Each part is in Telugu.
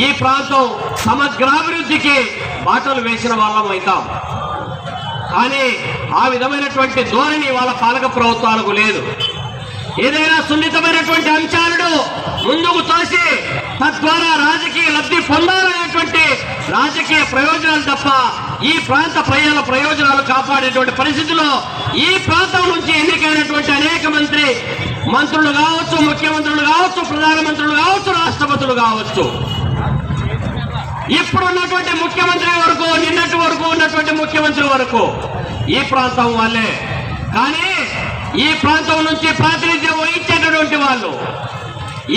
ఈ ప్రాంతం సమగ్రాభివృద్ధికి బాటలు వేసిన వాళ్ళం అవుతాం. కానీ ఆ విధమైనటువంటి ధోరణి వాళ్ళ పాలక ప్రభుత్వాలకు లేదు. ఏదైనా సున్నితమైనటువంటి అంశాలను ముందుకు తోసి తద్వారా రాజకీయ లబ్ధి పొందాలనేటువంటి రాజకీయ ప్రయోజనాలు తప్ప ఈ ప్రాంత ప్రజల ప్రయోజనాలు కాపాడేటువంటి పరిస్థితిలో ఈ ప్రాంతం నుంచి ఎన్నికైనటువంటి అనేక మంత్రి మంత్రులు కావచ్చు ముఖ్యమంత్రులు కావచ్చు ప్రధానమంత్రులు కావచ్చు రాష్ట్రపతులు కావచ్చు. ఇప్పుడు ఉన్నటువంటి ముఖ్యమంత్రి వరకు నిన్నటి వరకు ఉన్నటువంటి ముఖ్యమంత్రి వరకు ఈ ప్రాంతం వాళ్ళే. కానీ ఈ ప్రాంతం నుంచి ప్రాతినిధ్యం వహించేటటువంటి వాళ్ళు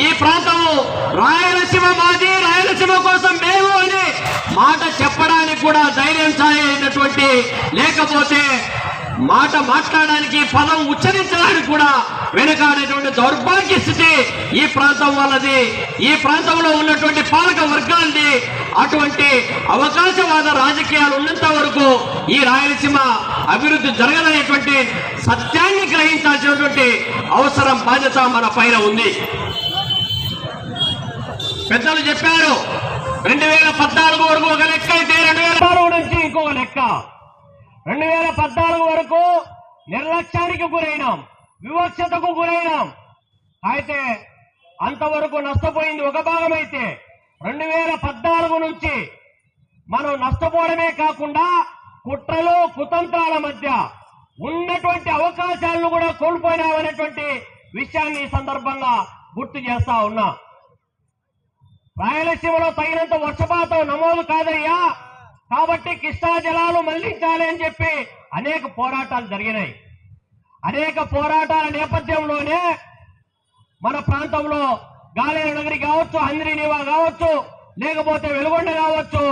ఈ ప్రాంతం రాయలసీమ మాది రాయలసీమ కోసం మేము అని మాట చెప్పడానికి కూడా ధైర్యం సాయనటువంటి లేకపోతే మాట మాట్లాడడానికి పదం ఉచ్చరించడానికి కూడా వెనుకాడేటువంటి దౌర్భాగ్య స్థితి ఈ ప్రాంతం వాళ్ళది. ఈ ప్రాంతంలో ఉన్నటువంటి పాలక వర్గాన్ని అటువంటి అవకాశవాద రాజకీయాలు ఉన్నంత వరకు ఈ రాయలసీమ అభివృద్ధి జరగదనేటువంటి సత్యాన్ని గ్రహించాల్సినటువంటి అవసరం బాధ్యత మన పైన ఉంది. పెద్దలు చెప్పారు రెండు వేల పద్నాలుగు వరకు ఒక లెక్క అయితే రెండు వేల పదహారు నుంచి ఇంకొక లెక్క. రెండు వేల పద్నాలుగు వరకు నిర్లక్ష్యానికి గురైనాం వివక్షతకు గురైనాం. అయితే అంతవరకు నష్టపోయింది ఒక భాగం అయితే రెండు వేల పద్నాలుగు నుంచి మనం నష్టపోవడమే కాకుండా కుట్రలు కుతంత్రాల మధ్య ఉన్నటువంటి అవకాశాలను కూడా కోల్పోయినామనేటువంటి విషయాన్ని ఈ సందర్భంగా గుర్తు చేస్తా ఉన్నా. రాయలసీమలో తగినంత వర్షపాతం నమోదు కాదయ్యా. కాబట్టి కృష్ణా జలాలు మళ్ళించాలి అని చెప్పి అనేక పోరాటాలు జరిగినాయి. అనేక పోరాటాల నేపథ్యంలోనే మన ప్రాంతంలో గాలేరు నగరి కావచ్చు హంద్రీనివా కావచ్చు లేకపోతే వెలుగొండ కావచ్చు.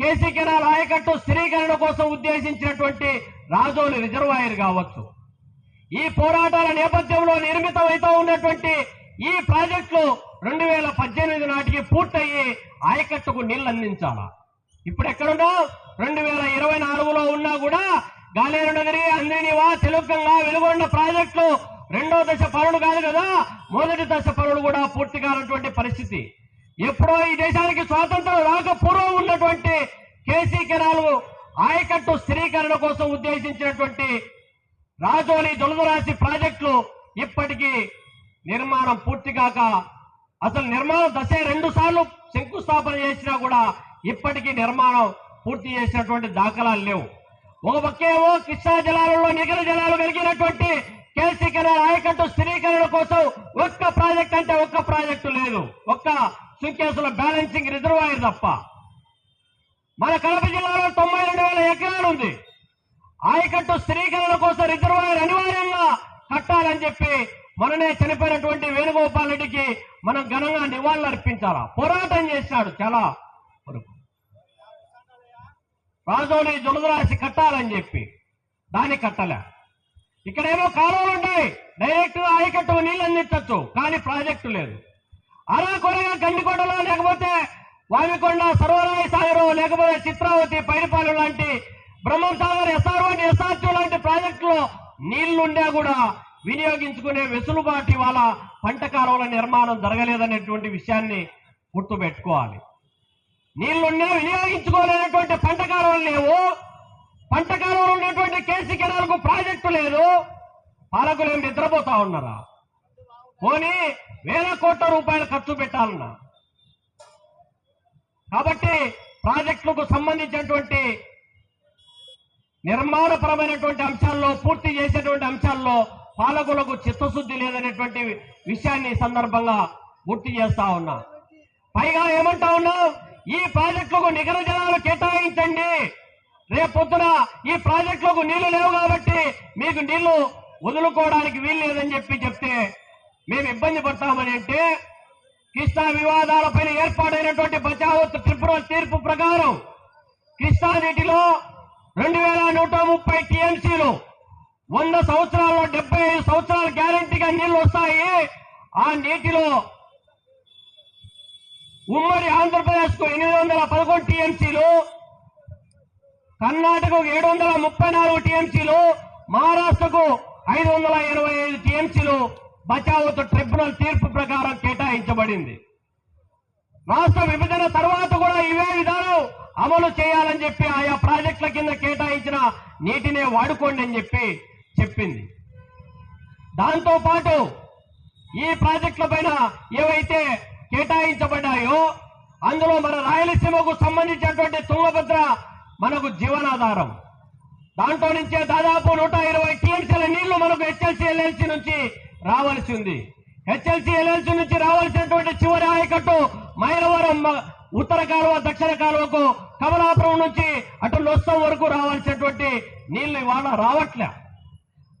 కేసీ కెనాల్ ఆయకట్టు స్థిరీకరణ కోసం ఉద్దేశించినటువంటి రాజోలు రిజర్వాయర్ కావచ్చు. ఈ పోరాటాల నేపథ్యంలో నిర్మితమైతే ఉన్నటువంటి ఈ ప్రాజెక్టులు రెండు వేల పద్దెనిమిది నాటికి పూర్తయ్యి ఆయకట్టుకు నీళ్ళు అందించాలా ఇప్పుడు ఎక్కడున్నా రెండు వేల ఇరవై నాలుగులో ఉన్నా కూడా గాలేరు నగరి అందినివా తెలుగంగా వెలుగొండ ప్రాజెక్టులు రెండో దశ పనులు కాదు కదా? మొదటి దశ పనులు కూడా పూర్తి కానటువంటి పరిస్థితి. ఎప్పుడో ఈ దేశానికి స్వాతంత్రం రాకపూర్వం ఉన్నటువంటి కేసీ కెనాల్ ఆయకట్టు స్థిరీకరణ కోసం ఉద్దేశించినటువంటి రాజోలి దొలదరాశి ప్రాజెక్టులు ఇప్పటికీ నిర్మాణం పూర్తి కాక అసలు నిర్మాణం దశ రెండు సార్లు శంకుస్థాపన చేసినా కూడా ఇప్పటికీ నిర్మాణం పూర్తి చేసినటువంటి దాఖలాలు లేవు. ఒక పక్కేమో కృష్ణా జలాలలో నిగర జలాలు కలిగినటువంటి కేసీ కెనాల్ ఆయకట్టు స్థిరీకరణ కోసం ఒక్క ప్రాజెక్ట్ అంటే ఒక్క ప్రాజెక్టు లేదు. ఒక్క సుంకేసుల బ్యాలెన్సింగ్ రిజర్వాయర్ తప్ప. మన కడప జిల్లాలో తొంభై రెండు వేల ఎకరాలు ఉంది. ఆయకట్టు స్థిరీకరణ కోసం రిజర్వాయర్ అనివార్యంగా కట్టాలని చెప్పి మననే చనిపోయినటువంటి వేణుగోపాల్ రెడ్డికి మనం ఘనంగా నివాళులు అర్పించాలా పోరాటం చేశాడు చాలా వరకు. రాజోని జొలదరాశి కట్టాలని చెప్పి. దాన్ని కట్టలే. ఇక్కడేమో కాలువలు ఉంటాయి. డైరెక్ట్ ఆయకట్టు నీళ్ళు అందించవచ్చు కానీ ప్రాజెక్టు లేదు. అలా కొరగా గండికొండలో లేకపోతే వామికొండ సర్వరాయ సాగరు లేకపోతే చిత్రావతి పైడిపాలెం లాంటి Brahmam Sagar SR one SRT లాంటి ప్రాజెక్టులో నీళ్ళుండా కూడా వినియోగించుకునే వెసులుబాటు వాళ్ళ పంట కాలువల నిర్మాణం జరగలేదనేటువంటి విషయాన్ని గుర్తుపెట్టుకోవాలి. నీళ్ళున్నా వినియోగించుకోలేనటువంటి పంట కాలువలు లేవు. పంట కాలంలో ఉన్నటువంటి కేసీ కెనాల్కు ప్రాజెక్టు లేదు. పాలకులు ఏం నిద్రపోతా ఉన్నారా? పోనీ వేల కోట్ల రూపాయలు ఖర్చు పెట్టాలన్నా. కాబట్టి ప్రాజెక్టులకు సంబంధించినటువంటి నిర్మాణపరమైనటువంటి అంశాల్లో పూర్తి చేసేటువంటి అంశాల్లో పాలకులకు చిత్తశుద్ధి లేదనేటువంటి విషయాన్ని సందర్భంగా గుర్తు చేస్తా ఉన్నా. పైగా ఏమంటా ఉన్నాం ఈ ప్రాజెక్టులకు నిగర జలాలు కేటాయించండి. రేపు పొద్దున ఈ ప్రాజెక్టులకు నీళ్ళు లేవు కాబట్టి మీకు నీళ్ళు వదులుకోవడానికి వీలు లేదని చెప్పి చెప్తే మేము ఇబ్బంది పడతామని అంటే కృష్ణా వివాదాలపైన ఏర్పాటైనటువంటి బచావో త్రిపుర తీర్పు ప్రకారం కృష్ణా నీటిలో రెండు వేల నూట ముప్పై టీఎంసీలు వంద సంవత్సరాల్లో డెబ్బై ఐదు సంవత్సరాల గ్యారంటీగా నీళ్ళు వస్తాయి. ఆ నీటిలో ఉమ్మడి ఆంధ్రప్రదేశ్కు ఎనిమిది వందల పదకొండు టీఎంసీలు కర్ణాటకకు ఏడు వందల ముప్పై నాలుగు టీఎంసీలు మహారాష్ట్రకు ఐదు వందల ఇరవై ఐదు టీఎంసీలు బచావత్ ట్రిబ్యునల్ తీర్పు ప్రకారం కేటాయించబడింది. రాష్ట్ర విభజన తర్వాత కూడా ఇవే విధానం అమలు చేయాలని చెప్పి ఆయా ప్రాజెక్టుల కింద కేటాయించిన నీటినే వాడుకోండి అని చెప్పి చెప్పింది. దాంతో పాటు ఈ ప్రాజెక్టుల పైన ఏవైతే కేటాయించబడ్డాయో అందులో మన రాయలసీమకు సంబంధించినటువంటి తుంగభద్ర మనకు జీవనాధారం. దాంట్లో నుంచే దాదాపు నూట ఇరవై టీఎంసీల నీళ్ళు మనకు హెచ్ఎల్సీ ఎల్ఎల్సీ నుంచి రావాల్సి ఉంది. హెచ్ఎల్సీ ఎల్ఎల్సీ నుంచి రావాల్సినటువంటి చివరి ఆయకట్టు మైలవరం ఉత్తర కాలువ దక్షిణ కాలువకు కమలాపురం నుంచి అటు నొస్తం వరకు రావాల్సినటువంటి నీళ్ళు ఇవాళ రావట్లే.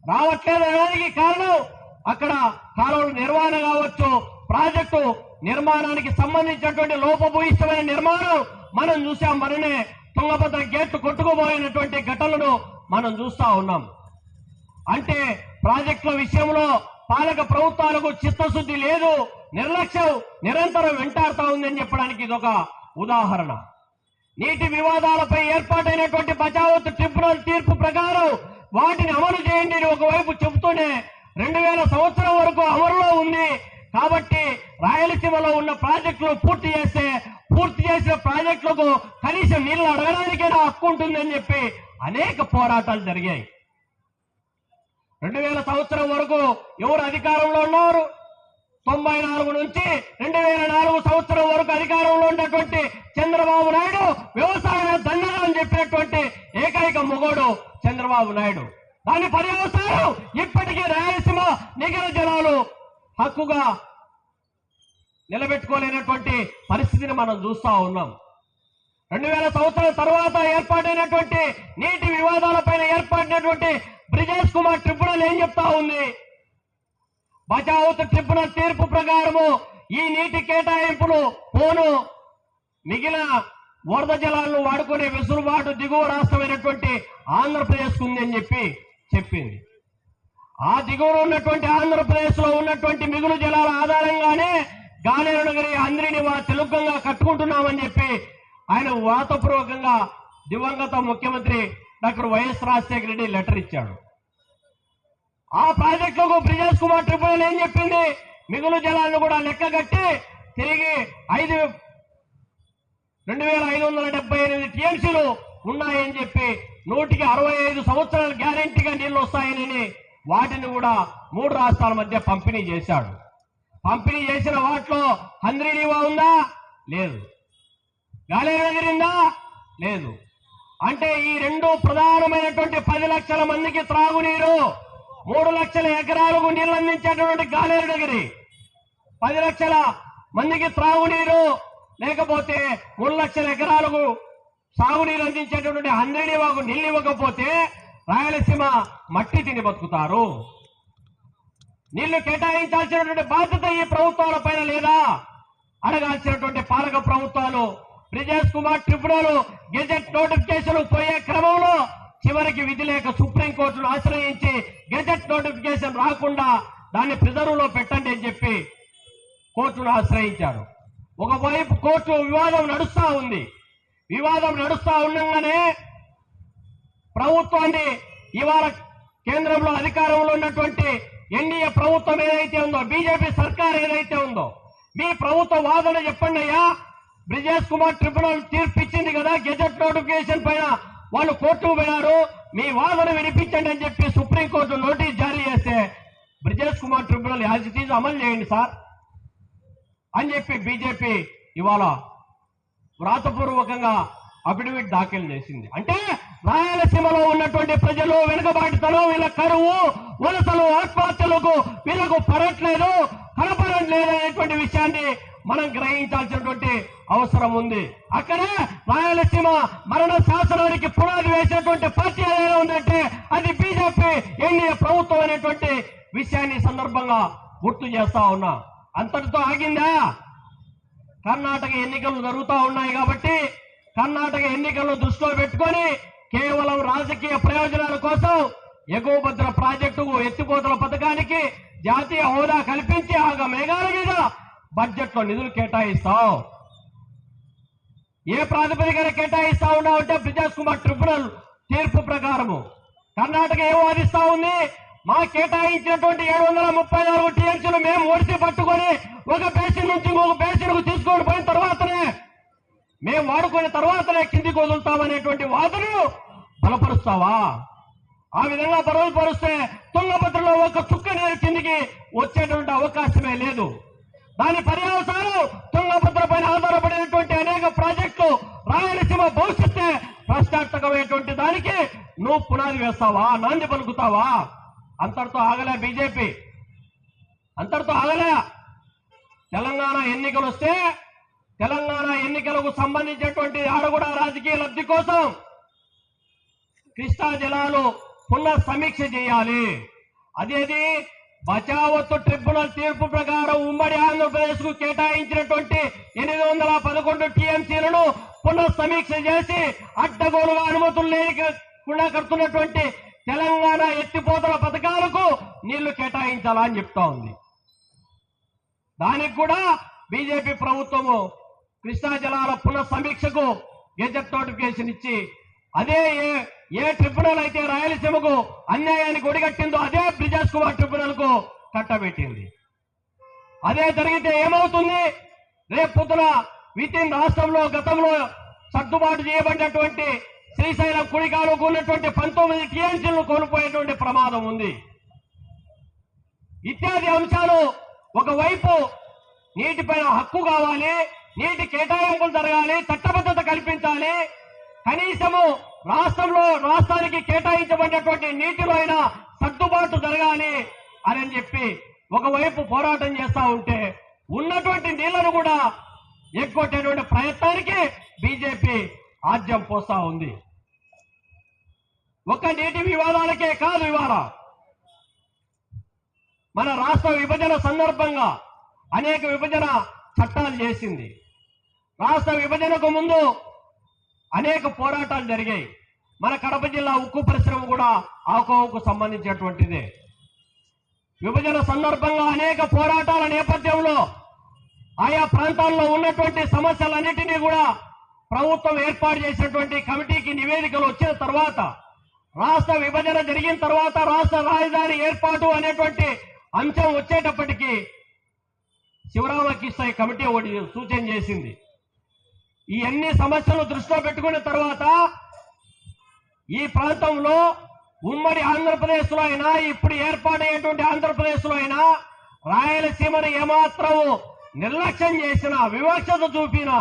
రావట్లేదనడానికి కారణం అక్కడ కాలువ నిర్వహణ కావచ్చు ప్రాజెక్టు నిర్మాణానికి సంబంధించినటువంటి లోపభూయిష్టమైన నిర్మాణం మనం చూసాం మననే తుంగభద్ర గేట్లు కొట్టుకుపోయినటువంటి ఘటనలను మనం చూస్తా ఉన్నాం. అంటే ప్రాజెక్టుల విషయంలో పాలక ప్రభుత్వాలకు చిత్తశుద్ధి లేదు నిర్లక్ష్యం నిరంతరం వెంటాడుతా ఉందని చెప్పడానికి ఇదొక ఉదాహరణ. నీటి వివాదాలపై ఏర్పాటైనటువంటి బచావత్ ట్రిబ్యునల్ తీర్పు ప్రకారం వాటిని అమలు చేయండి అని ఒకవైపు చెబుతూనే రెండు వేల సంవత్సరం వరకు అమలులో ఉంది కాబట్టి రాయలసీమలో ఉన్న ప్రాజెక్టులు పూర్తి చేస్తే పూర్తి చేసిన ప్రాజెక్టులకు కనీసం నీళ్ళు అడగడానికైనా హక్కు ఉంటుందని చెప్పి అనేక పోరాటాలు జరిగాయి. రెండు వేల సంవత్సరం వరకు ఎవరు అధికారంలో ఉన్నారు? తొంభై నాలుగు నుంచి రెండు వేల నాలుగు సంవత్సరం వరకు అధికారంలో ఉన్నటువంటి చంద్రబాబు నాయుడు వ్యవసాయం దండగా చెప్పినటువంటి ఏకైక మొగోడు చంద్రబాబు నాయుడు. దాని పర్యవసానం ఇప్పటికీ రాయలసీమ నిగర జలాలు హక్కుగా నిలబెట్టుకోలేనటువంటి పరిస్థితిని మనం చూస్తూ ఉన్నాం. రెండు వేల సంవత్సరాల తర్వాత ఏర్పాటైనటువంటి నీటి వివాదాలపైన ఏర్పడినటువంటి బ్రిజేష్ కుమార్ ట్రిబ్యునల్ ఏం చెప్తా ఉంది? బచావత్ ట్రిబ్యునల్ తీర్పు ప్రకారము ఈ నీటి కేటాయింపులు పోను. మిగిలిన వరద జలాలను వాడుకునే వెసులుబాటు దిగువ రాష్ట్రమైనటువంటి ఆంధ్రప్రదేశ్ ఉంది అని చెప్పి చెప్పింది. ఆ దిగువన ఉన్నటువంటి ఆంధ్రప్రదేశ్లో ఉన్నటువంటి మిగులు జలాల ఆధారంగానే గాలేరు నగరి అందరిని వా కట్టుకుంటున్నామని చెప్పి ఆయన వాతపూర్వకంగా దివంగత ముఖ్యమంత్రి doctor YS Rajasekhara Reddy letter ఇచ్చాడు. ఆ ప్రాజెక్టులకు బ్రిజేష్ కుమార్ ట్రిబ్యునల్ ఏం చెప్పింది? మిగులు జలాలను కూడా లెక్కగట్టి తిరిగి ఐదు రెండు వేల ఐదు వందల డెబ్బై ఎనిమిది టీఎంసీలు ఉన్నాయని చెప్పి నూటికి అరవై ఐదు సంవత్సరాలు గ్యారెంటీగా నీళ్ళు వస్తాయని వాటిని కూడా మూడు రాష్ట్రాల మధ్య పంపిణీ చేశాడు. పంపిణీ చేసిన వాటిలో హంద్రీనీవా ఉందా? లేదు. గాలేరు ఎగిరిందా? లేదు. అంటే ఈ రెండు ప్రధానమైనటువంటి పది లక్షల మందికి త్రాగునీరు మూడు లక్షల ఎకరాలకు నీళ్ళు అందించేటటువంటి గాలేరు నగరి. పది లక్షల మందికి త్రాగునీరు లేకపోతే మూడు లక్షల ఎకరాలకు సాగునీరు అందించేటటువంటి హండ్రెడ్ నీళ్ళు ఇవ్వకపోతే రాయలసీమ మట్టి తిని బతుకుతారు. నీళ్ళు కేటాయించాల్సినటువంటి బాధ్యత ఈ ప్రభుత్వాల పైన లేదా? అడగాల్సినటువంటి పాలక ప్రభుత్వాలు Brijesh Kumar tribunal gazette notification పోయే క్రమంలో చివరికి విధి లేక సుప్రీంకోర్టును ఆశ్రయించి గెజెట్ నోటిఫికేషన్ రాకుండా దాన్ని ప్రిజర్వ్లో పెట్టండి అని చెప్పి కోర్టును ఆశ్రయించారు. ఒకవైపు కోర్టు వివాదం నడుస్తా ఉంది. వివాదం నడుస్తా ఉండగానే ప్రభుత్వాన్ని ఇవాళ కేంద్రంలో అధికారంలో ఉన్నటువంటి ఎన్డీఏ ప్రభుత్వం ఏదైతే ఉందో బీజేపీ సర్కార్ ఏదైతే ఉందో మీ ప్రభుత్వ వాదన చెప్పండి అయ్యా. బ్రిజేష్ కుమార్ ట్రిబ్యునల్ తీర్పు ఇచ్చింది కదా గెజెట్ నోటిఫికేషన్ పైన వాళ్ళు కోర్టుకు పోయినారు. మీ వాదన వినిపించండి అని చెప్పి సుప్రీంకోర్టు నోటీస్ జారీ చేస్తే Brijesh Kumar tribunal as it is అమలు చేయండి సార్ అని చెప్పి బీజేపీ ఇవాళ వ్రాతపూర్వకంగా అఫిడవిట్ దాఖలు చేసింది. అంటే రాయలసీమలో ఉన్నటువంటి ప్రజలు వెనుకబాటుతనం వీళ్ళ కరువు వలసలు ఆత్మహత్యలకు వీళ్ళకు పడట్లేదు కనపడట్లేదు అనేటువంటి విషయాన్ని మనం గ్రహించాల్సినటువంటి అవసరం ఉంది. అక్కడే రాయలసీమ మరణ శాసనానికి పునాది వేసినటువంటి పార్టీ ఏదైనా ఉందంటే అది బీజేపీ ఎన్డీఏ ప్రభుత్వం అనేటువంటి విషయాన్ని సందర్భంగా గుర్తు చేస్తా ఉన్నా. అంతటితో ఆగిందా? కర్ణాటక ఎన్నికలు జరుగుతూ ఉన్నాయి కాబట్టి కర్ణాటక ఎన్నికలను దృష్టిలో పెట్టుకొని కేవలం రాజకీయ ప్రయోజనాల కోసం ఎగువ భద్ర ప్రాజెక్టు ఎత్తిపోతల పథకానికి జాతీయ హోదా కల్పించి ఆగ మేఘాల బడ్జెట్లో నిధులు కేటాయిస్తాం ఏ ప్రాతిపదికన కేటాయిస్తా ఉన్నావు అంటే బ్రిజేష్ కుమార్ ట్రిబ్యునల్ తీర్పు ప్రకారము. కర్ణాటక ఏం వాదిస్తా ఉంది. మా కేటాయించినటువంటి ఏడు వందల ముప్పై నాలుగు టీఎంసీలు మేము ఓడిసి పట్టుకొని ఒక బేసిన్ నుంచి ఇంకొక బేసిన్కు తీసుకొని పోయిన తర్వాత మేము వాడుకున్న తర్వాతనే కిందికి వదులుతామనేటువంటి వాదనలు బలపరుస్తావా? ఆ విధంగా బలపరుస్తే తుంగభద్రలో ఒక చుక్క నీరు కిందికి వచ్చేటువంటి అవకాశమే లేదు. దాని పర్యవసానం తుంగభద్ర పైన ఆధారపడినటువంటి అనేక ప్రాజెక్టులు రాయలసీమ భవిష్యత్తే ప్రశ్నార్థకమైనటువంటి దానికి నువ్వు పునాది వేస్తావా? నాంది పలుకుతావా? అంతటితో ఆగలే బీజేపీ. అంతటితో ఆగలే. తెలంగాణ ఎన్నికలు వస్తే తెలంగాణ ఎన్నికలకు సంబంధించినటువంటి ఆడగూడ రాజకీయ లబ్ధి కోసం కృష్ణా జలాలు పునః సమీక్ష చేయాలి. అదేది బచావత్తు ట్రిబ్యునల్ తీర్పు ప్రకారం ఉమ్మడి ఆంధ్రప్రదేశ్కు కేటాయించినటువంటి ఎనిమిది వందల పదకొండు టీఎంసీలను పునః సమీక్ష చేసి అడ్డగోలుగా అనుమతులు లేకుండా కడుతున్నటువంటి తెలంగాణ ఎత్తిపోతల పథకాలకు నీళ్ళు కేటాయించాలా అని చెప్తా ఉంది. దానికి కూడా బీజేపీ ప్రభుత్వము కృష్ణా జలాల పునః సమీక్షకు గెజెట్ నోటిఫికేషన్ ఇచ్చి అదే ఏ ఏ ట్రిబ్యునల్ అయితే రాయలసీమకు అన్యాయానికి ఒడిగట్టిందో అదే బ్రిజేష్ కుమార్ ట్రిబ్యునల్కు కట్టబెట్టింది. అదే జరిగితే ఏమవుతుంది? రేపు పొద్దున విత్ ఇన్ రాష్ట్రంలో గతంలో సర్దుబాటు చేయబడినటువంటి శ్రీశైలం కుడికాలు ఉన్నటువంటి పంతొమ్మిది టీఎంసీలను కోల్పోయేటువంటి ప్రమాదం ఉంది. ఇత్యాది అంశాలు ఒకవైపు నీటిపైన హక్కు కావాలి నీటి కేటాయింపులు జరగాలి చట్టబద్ధత కల్పించాలి. కనీసము రాష్ట్రంలో రాష్ట్రానికి కేటాయించబడినటువంటి నీటిలో అయినా సర్దుబాటు జరగాలి అని చెప్పి ఒకవైపు పోరాటం చేస్తా ఉంటే ఉన్నటువంటి నీళ్ళను కూడా ఎగ్గొట్టేటువంటి ప్రయత్నానికి బీజేపీ ఆద్యం పోస్తా ఉంది. ఒక నీటి వివాదాలకే కాదు ఇవాళ. మన రాష్ట్ర విభజన సందర్భంగా అనేక విభజన చట్టాలు చేసింది. రాష్ట్ర విభజనకు ముందు అనేక పోరాటాలు జరిగాయి. మన కడప జిల్లా ఉక్కు పరిశ్రమ కూడా ఆకోవకు సంబంధించినటువంటిదే. విభజన సందర్భంగా అనేక పోరాటాల నేపథ్యంలో ఆయా ప్రాంతాల్లో ఉన్నటువంటి సమస్యలన్నిటినీ కూడా ప్రభుత్వం ఏర్పాటు చేసినటువంటి కమిటీకి నివేదికలు వచ్చిన తర్వాత రాష్ట్ర విభజన జరిగిన తర్వాత రాష్ట్ర రాజధాని ఏర్పాటు అనేటువంటి అంశం వచ్చేటప్పటికి శివరామకృష్ణ కమిటీ ఒకటి సూచన చేసింది. ఈ అన్ని సమస్యలు దృష్టిలో పెట్టుకున్న తర్వాత ఈ ప్రాంతంలో ఉమ్మడి ఆంధ్రప్రదేశ్లో అయినా ఇప్పుడు ఏర్పాటైనటువంటి ఆంధ్రప్రదేశ్లో అయినా రాయలసీమను ఏమాత్రం నిర్లక్ష్యం చేసిన వివక్షత చూపినా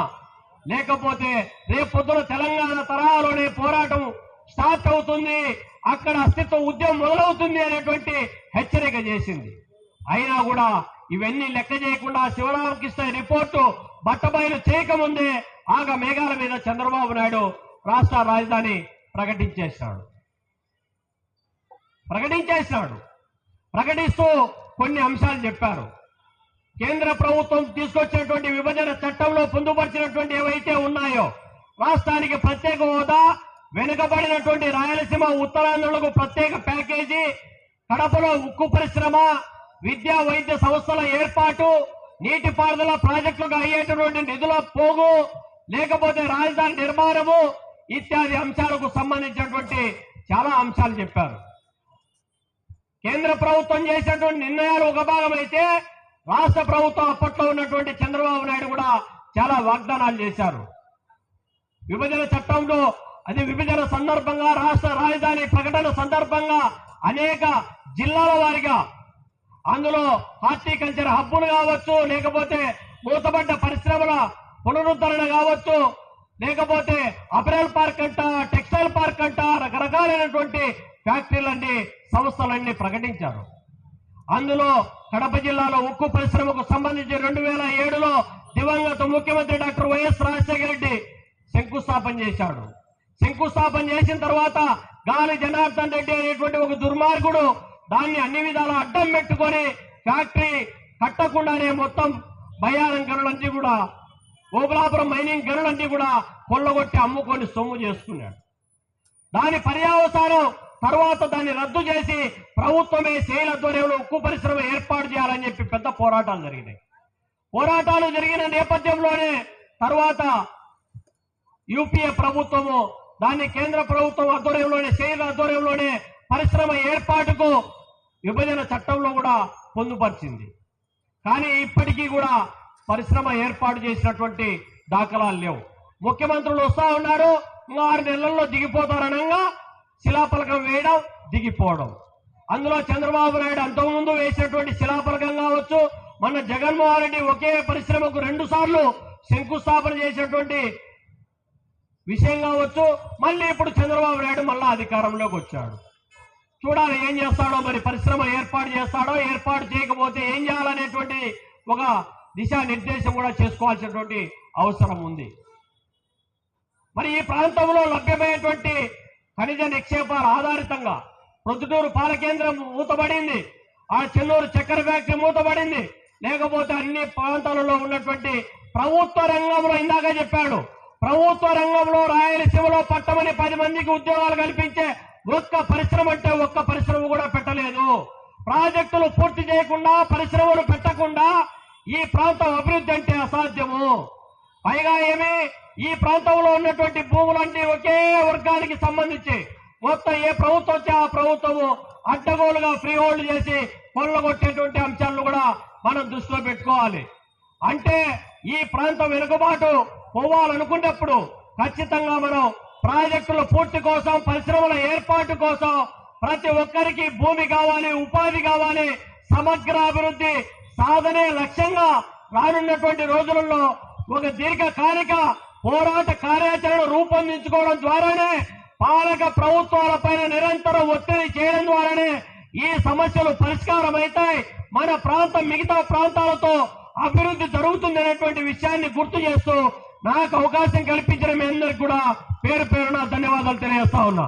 లేకపోతే రేపు పొద్దున తెలంగాణ తరహాలోనే పోరాటం స్టార్ట్ అవుతుంది అక్కడ అస్తిత్వ ఉద్యమం మొదలవుతుంది అనేటువంటి హెచ్చరిక చేసింది. అయినా కూడా ఇవన్నీ లెక్క చేయకుండా శివరామకృష్ణ రిపోర్టు బట్టబయలు చేయకముందే ఆగ మేఘాల మీద చంద్రబాబు నాయుడు రాష్ట్ర రాజధాని ప్రకటించేశాడు. ప్రకటించేశాడు. ప్రకటిస్తూ కొన్ని అంశాలు చెప్పారు. కేంద్ర ప్రభుత్వం తీసుకొచ్చినటువంటి విభజన చట్టంలో పొందుపరిచినటువంటి ఏవైతే ఉన్నాయో రాష్ట్రానికి ప్రత్యేక హోదా వెనుకబడినటువంటి రాయలసీమ ఉత్తరాంధ్రులకు ప్రత్యేక ప్యాకేజీ కడపలో ఉక్కు పరిశ్రమ విద్యా వైద్య సంస్థల ఏర్పాటు నీటిపారుదల ప్రాజెక్టులకు అయ్యేటటువంటి నిధుల పోగు లేకపోతే రాజధాని నిర్మాణము ఇత్యాది అంశాలకు సంబంధించినటువంటి చాలా అంశాలు చెప్పారు. కేంద్ర ప్రభుత్వం చేసినటువంటి నిర్ణయాలు ఒక భాగం అయితే రాష్ట్ర ప్రభుత్వం అప్పట్లో ఉన్నటువంటి చంద్రబాబు నాయుడు కూడా చాలా వాగ్దానాలు చేశారు. విభజన చట్టంలో అది విభజన సందర్భంగా రాష్ట్ర రాజధాని ప్రకటన సందర్భంగా అనేక జిల్లాల వారిగా అందులో హార్టికల్చర్ హబ్బులు కావచ్చు లేకపోతే మూతబడ్డ పరిశ్రమల పునరుద్ధరణ కావచ్చు. లేకపోతే అపరేల్ పార్క్ అంట టెక్స్టైల్ పార్క్ అంట రకరకాలైనటువంటి ఫ్యాక్టరీలన్నీ సంస్థలన్నీ ప్రకటించారు. అందులో కడప జిల్లాలో ఉక్కు పరిశ్రమకు సంబంధించి రెండు వేల ఏడులో దివంగత ముఖ్యమంత్రి డాక్టర్ వైఎస్ రాజశేఖర రెడ్డి శంకుస్థాపన చేశాడు. శంకుస్థాపన చేసిన తర్వాత గాలి జనార్దన్ రెడ్డి అనేటువంటి ఒక దుర్మార్గుడు దాన్ని అన్ని విధాలా అడ్డం పెట్టుకొని ఫ్యాక్టరీ కట్టకుండానే మొత్తం భయాలంకరణ గనులన్నీ కూడా ఓబులాపురం మైనింగ్ గనులన్నీ కూడా కొల్లగొట్టి అమ్ముకొని సొమ్ము చేసుకున్నాడు. దాని పర్యావసానం తర్వాత దాన్ని రద్దు చేసి ప్రభుత్వమే సేల్ ఆధ్వర్యంలో ఉక్కు పరిశ్రమ ఏర్పాటు చేయాలని చెప్పి పెద్ద పోరాటాలు జరిగినాయి. పోరాటాలు జరిగిన నేపథ్యంలోనే తర్వాత యూపీఏ ప్రభుత్వము దాన్ని కేంద్ర ప్రభుత్వం ఆధ్వర్యంలోనే శైల ఆధ్వర్యంలోనే పరిశ్రమ ఏర్పాటుకు విభజన చట్టంలో కూడా పొందుపరిచింది. కానీ ఇప్పటికీ కూడా పరిశ్రమ ఏర్పాటు చేసినటువంటి దాఖలాలు లేవు. ముఖ్యమంత్రులు వస్తా ఉన్నారు. ఇంకా ఆరు నెలల్లో దిగిపోతారనంగా శిలాఫలకం వేయడం దిగిపోవడం. అందులో చంద్రబాబు నాయుడు అంతకుముందు వేసినటువంటి శిలాఫలకం కావచ్చు మన జగన్మోహన్ రెడ్డి ఒకే పరిశ్రమకు రెండు సార్లు శంకుస్థాపన చేసినటువంటి విషయం కావచ్చు మళ్ళీ ఇప్పుడు చంద్రబాబు నాయుడు మళ్ళా అధికారంలోకి వచ్చాడు. చూడాలి ఏం చేస్తాడో మరి పరిశ్రమ ఏర్పాటు చేస్తాడో ఏర్పాటు చేయకపోతే ఏం చేయాలనేటువంటి ఒక దిశా నిర్దేశం కూడా చేసుకోవాల్సినటువంటి అవసరం ఉంది. మరి ఈ ప్రాంతంలో లభ్యమయ్యేటువంటి ఖనిజ నిక్షేపాల ఆధారితంగా ప్రొద్దుటూరు పాల కేంద్రం మూతబడింది. ఆ చెన్నూరు చక్కెర ఫ్యాక్టరీ మూతబడింది. లేకపోతే అన్ని ప్రాంతాలలో ఉన్నటువంటి ప్రభుత్వ రంగంలో ఇందాక చెప్పాడు. ప్రభుత్వ రంగంలో రాయలసీమలో పట్టమని పది మందికి ఉద్యోగాలు కల్పించే ఒక్క పరిశ్రమ అంటే ఒక్క పరిశ్రమ కూడా పెట్టలేదు. ప్రాజెక్టులు పూర్తి చేయకుండా పరిశ్రమలు పెట్టకుండా ఈ ప్రాంతం అభివృద్ధి అంటే అసాధ్యము. పైగా ఏమి ఈ ప్రాంతంలో ఉన్నటువంటి భూములన్నీ ఒకే వర్గానికి సంబంధించి మొత్తం ఏ ప్రభుత్వం వచ్చే ఆ ప్రభుత్వము అడ్డగోలుగా ఫ్రీ హోల్డ్ చేసి కొల్లగొట్టేటువంటి అంశాలను కూడా మనం దృష్టిలో పెట్టుకోవాలి. అంటే ఈ ప్రాంతం వెనుకబాటు పోవాలనుకున్నప్పుడు ఖచ్చితంగా మనం ప్రాజెక్టుల పూర్తి కోసం పరిశ్రమల ఏర్పాటు కోసం ప్రతి ఒక్కరికి భూమి కావాలి ఉపాధి కావాలి సమగ్ర అభివృద్ధి సాధనే లక్ష్యంగా రానున్నటువంటి రోజులలో ఒక దీర్ఘకాలిక పోరాట కార్యాచరణ రూపొందించుకోవడం ద్వారానే పాలక ప్రభుత్వాల పైన నిరంతరం ఒత్తిడి చేయడం ద్వారానే ఈ సమస్యలు పరిష్కారం అవుతాయి మన ప్రాంతం మిగతా ప్రాంతాలతో అభివృద్ధి జరుగుతుంది అనేటువంటి విషయాన్ని గుర్తు చేస్తూ నాకు అవకాశం కల్పించిన మీ అందరికి కూడా పేరు పేరున ధన్యవాదాలు తెలియజేస్తా ఉన్నా.